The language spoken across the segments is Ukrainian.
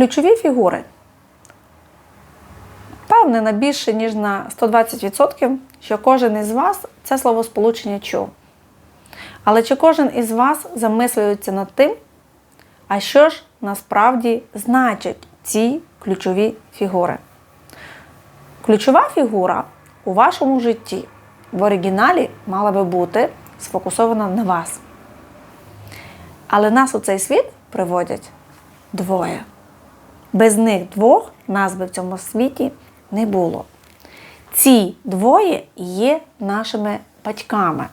Ключові фігури. Впевнена більше, ніж на 120%, що кожен із вас це словосполучення чув. Але чи кожен із вас замислюється над тим, а що ж насправді значать ці ключові фігури? Ключова фігура у вашому житті в оригіналі мала би бути сфокусована на вас. Але нас у цей світ приводять двоє. Без них двох нас би в цьому світі не було. Ці двоє є нашими батьками,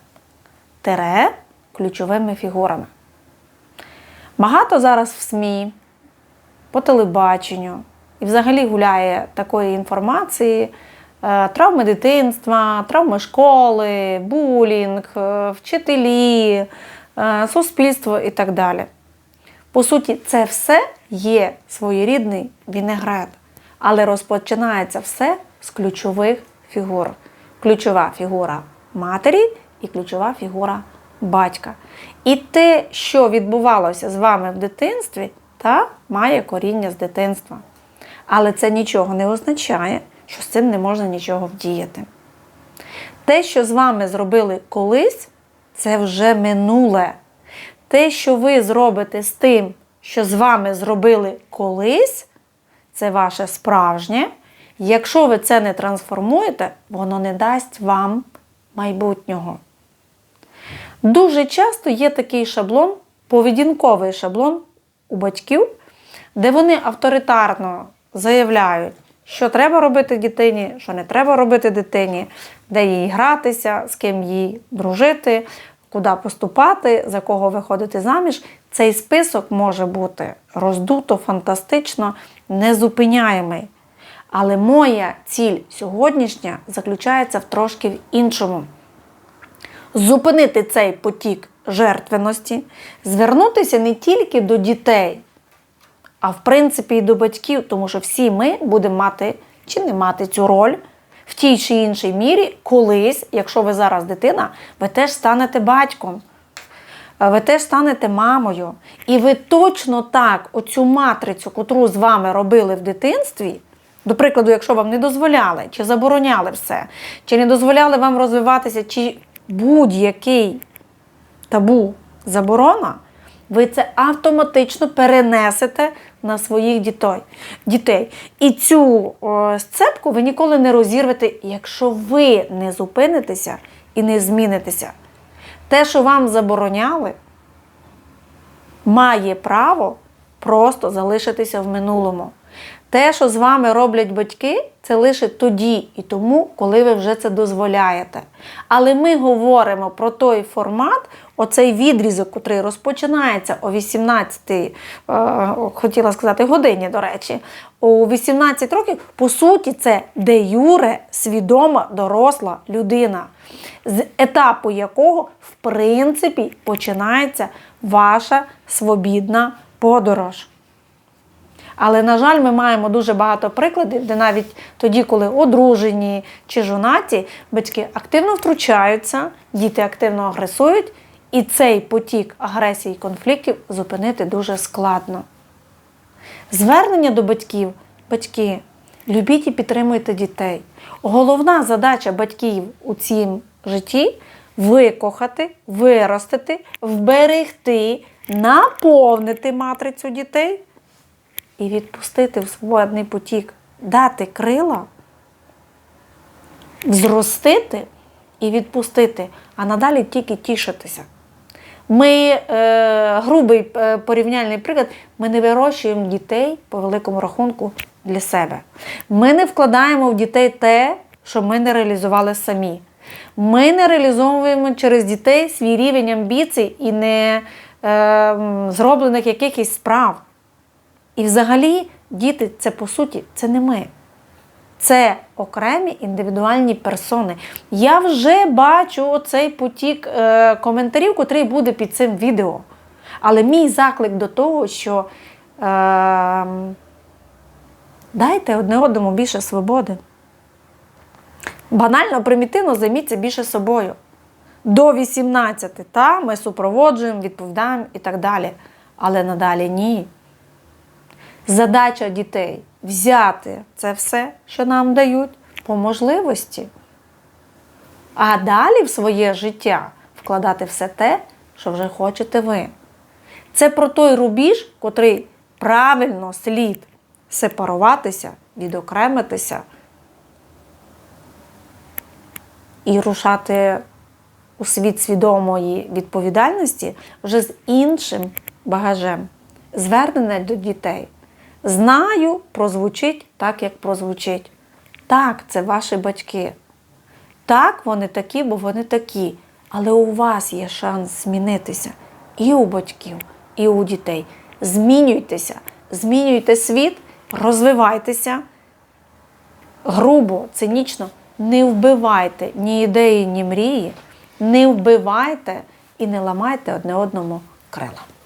тере ключовими фігурами. Багато зараз в СМІ, по телебаченню і взагалі гуляє такої інформації. е, Травми дитинства, травми школи, булінг, е, вчителі, е, суспільство і так далі. По суті, це все є своєрідний вінегрет, але розпочинається все з ключових фігур. Ключова фігура матері і ключова фігура батька. І те, що відбувалося з вами в дитинстві, та має коріння з дитинства. Але це нічого не означає, що з цим не можна нічого вдіяти. Те, що з вами зробили колись, це вже минуле. Те, що ви зробите з тим, що з вами зробили колись, це ваше справжнє. Якщо ви це не трансформуєте, воно не дасть вам майбутнього. Дуже часто є такий шаблон, поведінковий шаблон у батьків, де вони авторитарно заявляють, що треба робити дитині, що не треба робити дитині, де їй гратися, з ким їй дружити, куди поступати, за кого виходити заміж. Цей список може бути роздуто, фантастично, незупиняємий. Але моя ціль сьогоднішня заключається в трошки в іншому зупинити цей потік жертвеності, звернутися не тільки до дітей, а в принципі і до батьків, тому що всі ми будемо мати чи не мати цю роль в тій чи іншій мірі, колись, якщо ви зараз дитина, ви теж станете батьком. Ви теж станете мамою. І ви точно так, оцю матрицю, котру з вами робили в дитинстві, до прикладу, якщо вам не дозволяли, чи забороняли все, чи не дозволяли вам розвиватися, чи будь-який табу заборона, ви це автоматично перенесете на своїх дітей. І цю сцепку ви ніколи не розірвете, якщо ви не зупинитеся і не змінитеся. Те, що вам забороняли, має право просто залишитися в минулому. Те, що з вами роблять батьки, це лише тоді і тому, коли ви вже це дозволяєте. Але ми говоримо про той формат, оцей відрізок, який розпочинається о 18, е, хотіла сказати, годині, до речі, у 18 років, по суті, це де юре свідома доросла людина, з етапу якого, в принципі, починається ваша свобідна подорож. Але, на жаль, ми маємо дуже багато прикладів, де навіть тоді, коли одружені чи жонаті, батьки активно втручаються, діти активно агресують, і цей потік агресії і конфліктів зупинити дуже складно. Звернення до батьків, батьки, любіть і підтримуйте дітей. Головна задача батьків у цім житті викохати, виростити, вберегти, наповнити матрицю дітей і відпустити в свободний потік, дати крила, зростити і відпустити, а надалі тільки тішитися. Ми, е, грубий е, порівняльний приклад, ми не вирощуємо дітей по великому рахунку для себе. Ми не вкладаємо в дітей те, що ми не реалізували самі. Ми не реалізовуємо через дітей свій рівень амбіцій і не е, зроблених якихось справ. І взагалі діти це по суті це не ми. Це окремі індивідуальні персони. Я вже бачу оцей потік е, коментарів, котрий буде під цим відео. Але мій заклик до того, що е, дайте одне одному більше свободи. Банально, примітивно займіться більше собою. До 18, та, ми супроводжуємо, відповідаємо і так далі. Але надалі ні. Задача дітей взяти це все, що нам дають, по можливості. А далі в своє життя вкладати все те, що вже хочете ви. Це про той рубіж, котрий правильно слід сепаруватися, відокремитися і рушати у світ свідомої відповідальності вже з іншим багажем. Звернене до дітей. Знаю, прозвучить так, як прозвучить. Так, це ваші батьки. Так, вони такі, бо вони такі. Але у вас є шанс змінитися і у батьків, і у дітей. Змінюйтеся, змінюйте світ, розвивайтеся грубо, цинічно. Не вбивайте ні ідеї, ні мрії, не вбивайте і не ламайте одне одному крила.